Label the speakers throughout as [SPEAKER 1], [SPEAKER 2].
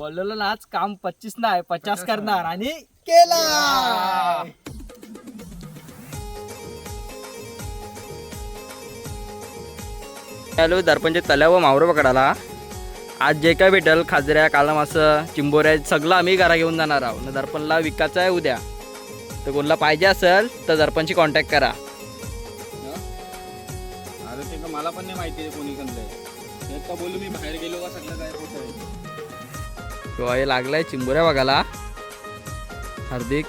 [SPEAKER 1] बोललेलो ना आज काम पच्चीस नाही पचास करणार. आणि केला!
[SPEAKER 2] आलो दर्पणच्या तल्यावर मावरं पकडाला आज जे काय भेटल खाजऱ्या काला मासं चिंबोऱ्या सगळं आम्ही घरा घेऊन जाणार आहोत. न दर्पणला विकायचं आहे उद्या. तर कोणाला पाहिजे असेल तर दर्पणशी कॉन्टॅक्ट करा.
[SPEAKER 3] अरे ते का मला पण नाही माहिती आहे कोणी कंदे ते का बोलू मी बाहेर गेलो का सगळं काय होत
[SPEAKER 2] किंवा हे लागलाय चिंबोऱ्या बघायला. हार्दिक.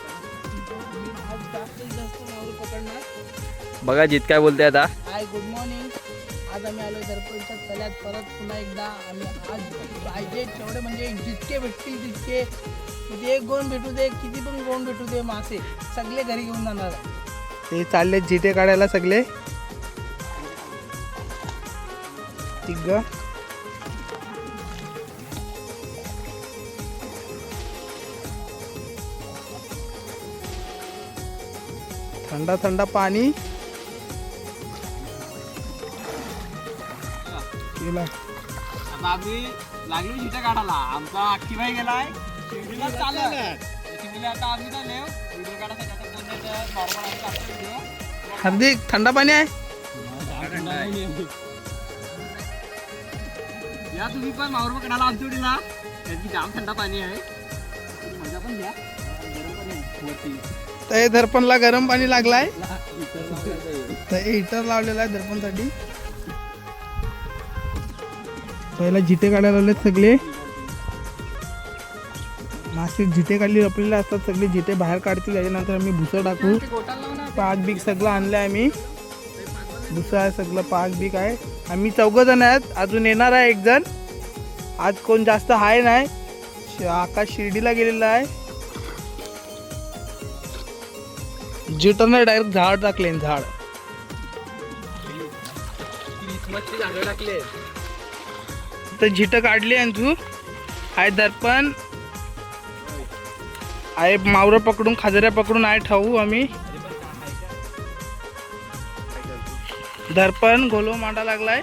[SPEAKER 2] बघा जित काय बोलते आता.
[SPEAKER 1] हाय गुड मॉर्निंग आज आम्ही आलो दर्पणच्या तल्यात परत पुन्हा एकदा आम्ही आज पाहिजे तेवढे म्हणजे जितके भेटतील तितके. म्हणजे एक गोण भेटू दे किती पण गोण भेटू दे मासे. सगळे घरी घेऊन जाणार.
[SPEAKER 4] ते चालले जिटे काढायला सगळे. तिघ. थंडा थंडा पाणी.
[SPEAKER 1] लागलो काढायला आमचा गेलाय. शिर्डीला शिर्डीला आता आम्ही चालले व्हिडिओ काढायसाठी आता कोण नाही नॉर्मल आम्ही काढतो व्हिडिओ
[SPEAKER 4] हार्दिक थंडा पाणी आहे?
[SPEAKER 1] या तुम्ही पण मावर पकडायला आमच्या उडीला त्याची जाम थंड पाणी आहे. मजा पण घ्या. गरम पण आहे वरती.
[SPEAKER 4] तर दर्पणला गरम पाणी लागलाय.
[SPEAKER 1] आहे.
[SPEAKER 4] तर हिटर लावलेला आहे दर्पणसाठी. पहिला जिटे काढायला लावलेत सगळे. मासे जिटे काढली लपलेले असतात सगळे जिटे बाहेर काढतील त्याच्यानंतर आम्ही भुसं टाकू. पाक बीक सगळं आणलं आहे आम्ही. भुसं आहे सगळं पाक बीक आहे. आम्ही चौघं जण आहेत अजून येणार आहे एक जण. आज कोण जास्त आहे नाही. आकाश शिर्डीला गेलेला आहे. जिटरने डायरेक्ट झाड टाकले झाड.
[SPEAKER 1] टाकले.
[SPEAKER 4] तर झिट काढली आणि तू आहे दर्पण आहे मावरं पकडून खाजऱ्या पकडून आहे ठाऊ आम्ही. दर्पण गोलो मांडा लागलाय.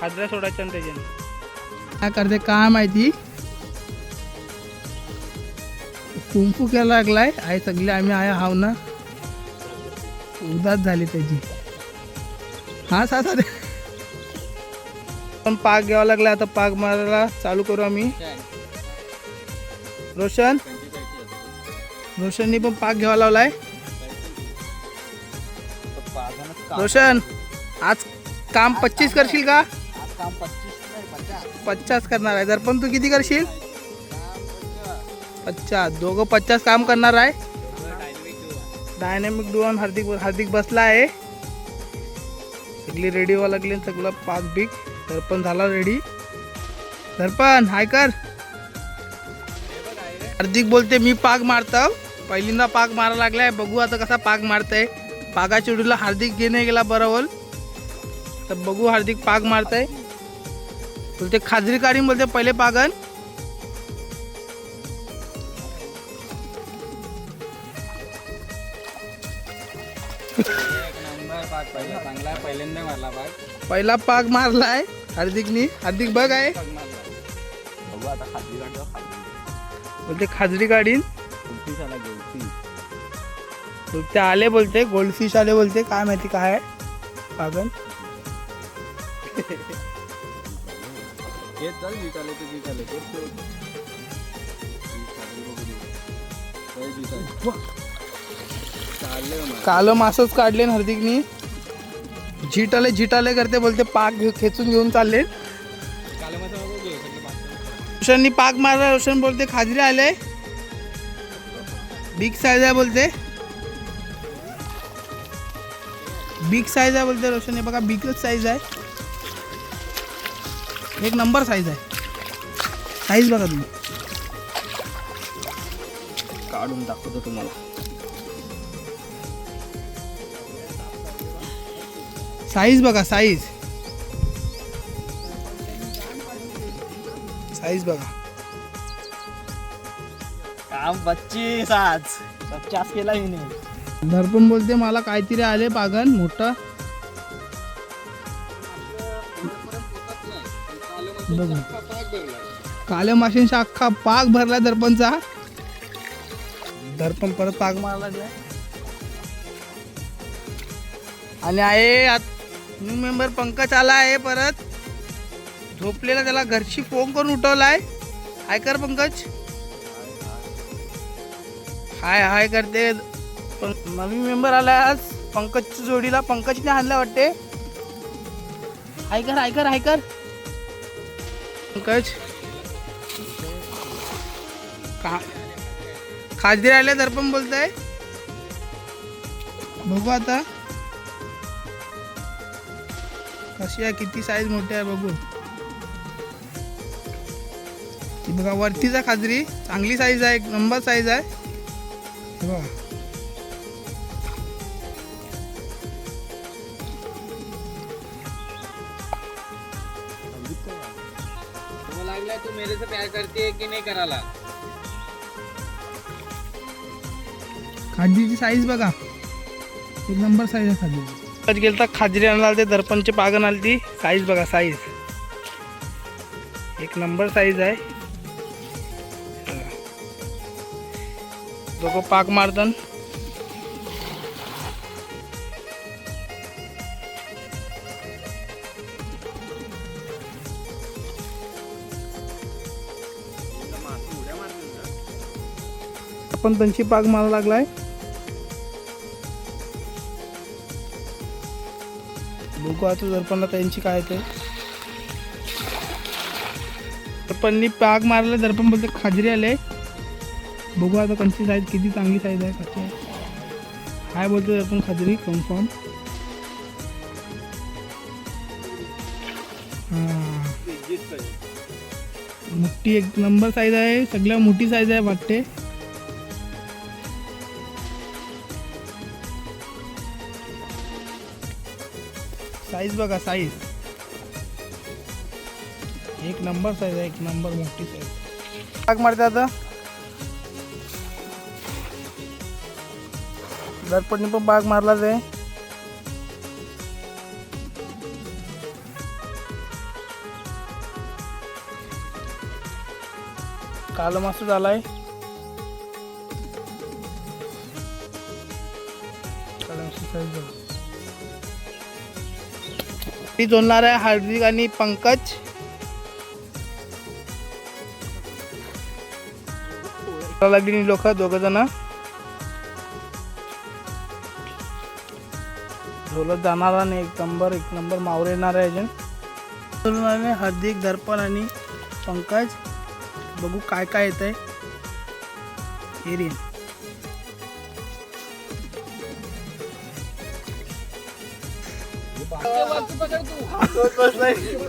[SPEAKER 4] खाजऱ्या सोडायच्या त्याच्याने. काय करते काय माहिती? कुंफू केला लागलाय. आहे सगळे आम्ही आहे हाव ना. उदास झाली त्याची. हा सा सा पण पाक घ्यावा लागला आता पाक मारायला चालू करू आम्ही. रोशन? रोशननी पण पाक घ्यावा लावलाय. रोशन आज काम पच्चीस करशील का?
[SPEAKER 1] पचास
[SPEAKER 4] पचास करणार आहे. जर पण तू किती करशील? पचास दोघं पचास काम करणार आहे. डायनॅमिक डुअन हार्दिक हार्दिक बसला आहे. सगळी रेडी व्हावं लागली सगळं पाच बिग दर्पण झाला रेडी दर्पण हाय कर. हार्दिक बोलते मी पाक मारतो पहिल्यांदा पाक मारा लागलाय. बघू आता कसा पाक मारताय. पागा चिडूला हार्दिक घेणे गेला बरोबर तर बघू हार्दिक पाक मारताय. बोलते खाजरी काढीन बोलते पहिले पागन.
[SPEAKER 3] चांगला आहे पहिल्यांदा मारला पाक
[SPEAKER 4] पहिला पाक मारलाय. हार्दिकनी हार्दिक बघ आहे.
[SPEAKER 3] बघू आता
[SPEAKER 4] बोलते खाजरी काढीन
[SPEAKER 3] खाजगी झाला घेऊ
[SPEAKER 4] बोलते आले बोलते गोल्डफिश आले बोलते. काय माहिती काय आहे? पागन
[SPEAKER 3] चल ते तेच ते. आहे.
[SPEAKER 4] काल मासच काढले हार्दिकनी. झिटाले आले करते बोलते पाक खेचून घेऊन चालले. रोशननी पाक मारला रोशन बोलते खाजरी आले. बिग साईज आहे बोलते. बिग साईज आहे बोलते रोशन हे बघा बिगच साईज आहे. एक नंबर साईज आहे. साईज बघा तुम्ही.
[SPEAKER 2] काढून दाखवतो तुम्हाला.
[SPEAKER 4] साईज बघा साईज. साईज बघा.
[SPEAKER 1] काम पच्चीस आज पचास केला हिने.
[SPEAKER 4] दर्पण बोलते मला काहीतरी आले पागन मोठं. बघू. काल्या माशांचा अख्खा पाक भरला दर्पणचा दर्पण परत पाक मारा लागलाय आणि आहे न्यू मेंबर पंकज आला आहे परत. झोपलेला त्याला घरची फोन करून उठवलाय. हाय कर पंकज. हाय हाय करते. पण नवीन मेंबर आला आज. पंकजच्या जोडीला पंकजने आणला वाटते. हाय कर हाय कर हाय कर. पंकज. का खाजगी राहिले तर पण बोलताय. बघू आता. कशी आहे? किती साईज मोठी आहे बघू ती बघा वरतीचा खाजरी चांगली साईज आहे एक नंबर साईज आहे. बघा.
[SPEAKER 3] तुला लागला तू मेरे से प्यार करते की नाही करायला?
[SPEAKER 4] खाजरीची साईज बघा. एक नंबर साईज आहे खाजरीची. आज गेलं तर खाजरी आणायला ते दर्पणचे पागण आली ती साईज बघा साईज एक नंबर साईज आहे. दोघं पाक मारतात आपण त्यांची पाक मारा लागलाय. बघू आता दर्पणला त्यांची काय ते. दर्पणनी पाक मारला दर्पण बोलते खाजरी आले. बघू आता कंची साईज किती चांगली साईज आहे कशी आहे. बोलतो दर्पण खाजरी कन्फर्म मोठी एक नंबर साईज आहे सगळ्या मोठी साईज आहे वाटते. साईज बघा साईज एक नंबर साईज आहे एक नंबर मोठी साईज टाक मारते आता. दरपटने पण बाग मारलाच आहे. काल मस्त झालाय ती जोडणार आहे हार्दिक आणि पंकज. लागली लोक दोघ जण. झोलत जाणार आणि एक नंबर एक नंबर मावर येणार आहे अजून. हार्दिक दर्पण आणि पंकज. बघू काय काय येत आहे एरियन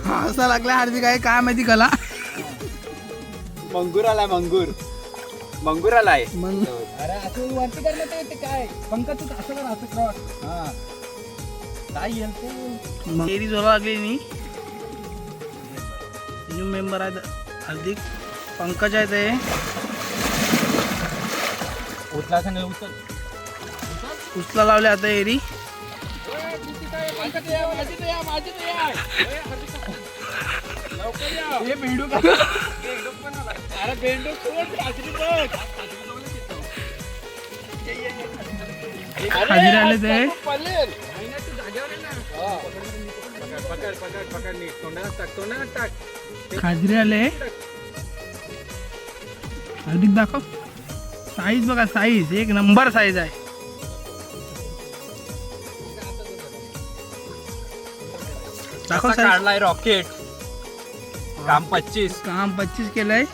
[SPEAKER 4] हा असा लागला हार्दिक आहे. काय माहिती कला?
[SPEAKER 3] मंगूर आलाय मंगूर. मंगूर आलाय.
[SPEAKER 1] अरे असं वरती करण्यात येते काय? पंकज तू असं कर असं क्रॉस. हा. काय येईल ते?
[SPEAKER 4] जोरा लागली नी न्यू मेंबर आहेत हार्दिक. पंकज आहे ते
[SPEAKER 3] उचल. उचला
[SPEAKER 4] लावले आता एरी.
[SPEAKER 1] हे बेडू का
[SPEAKER 3] अरे बेंडू सोड खाजरी बघ
[SPEAKER 4] हाजीर आले. ते
[SPEAKER 3] पकड पकड पकड नीट टाक टाक
[SPEAKER 4] आले हार्दिक दाखव. साईज बघा साईज एक नंबर साईज आहे. दाखव साईज
[SPEAKER 3] काढलाय रॉकेट? काम पच्चीस.
[SPEAKER 4] काम पच्चीस केलंय.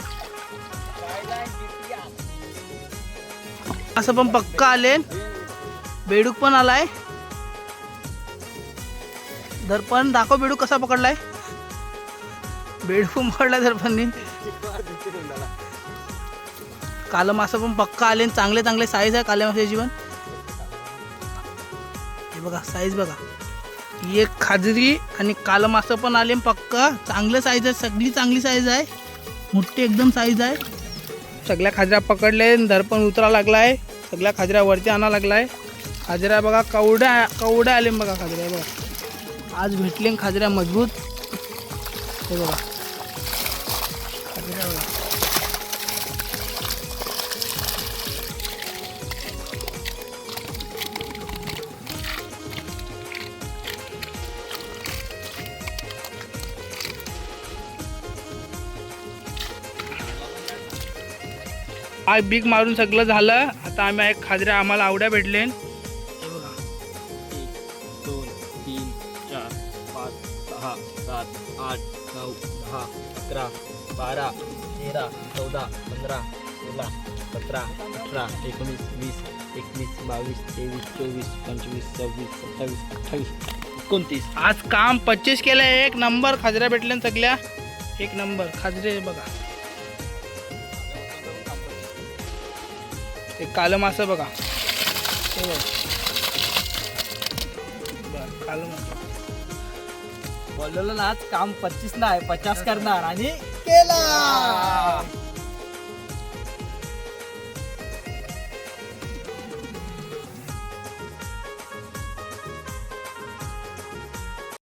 [SPEAKER 4] असं पण पक्का आले बेडूक पण आलाय. दर्पण दाखव बेडूक कसा पकडलाय. बेडूक पण पकडलाय दर्पणनी कालं मासं पण पक्का आले चांगले चांगले साईज आहे काल्या माशाची पण. हे बघा साईज बघा. एक खाजरी आणि कालं मासं पण आले पक्का. चांगलं साईज आहे सगळी चांगली साईज आहे. मोठी एकदम साईज आहे. सगळ्या खाजऱ्या पकडले दर्पण उतरा लागलाय. सगळ्या खाजऱ्या वरती आणा लागलाय. खाजऱ्या बघा कवड्या कवड्या आले बघा खाजऱ्या बघा. आज भेटले खाजऱ्या मजबूत. हे बघा. पाक बीक मारून सगळं झालं आता आम्ही एक खाजऱ्या आम्हाला आवड्या भेटले
[SPEAKER 2] दोन तीन चार पाच सहा सात आठ नऊ दहा अकरा बारा तेरा चौदा पंधरा सोळा सतरा अठरा एकोणीस वीस एकवीस बावीस तेवीस चोवीस पंचवीस सव्वीस सत्तावीस अठ्ठावीस एकोणतीस
[SPEAKER 4] आज काम पच्चीस केलं एक नंबर खाजऱ्या भेटल्या सगळ्या एक नंबर खाजरे बघा ते कालं मासं बघा. हे बरं, कालं मासं.
[SPEAKER 3] बोललेलं ना आज काम पच्चीस नाही पचास करणार आणि केला.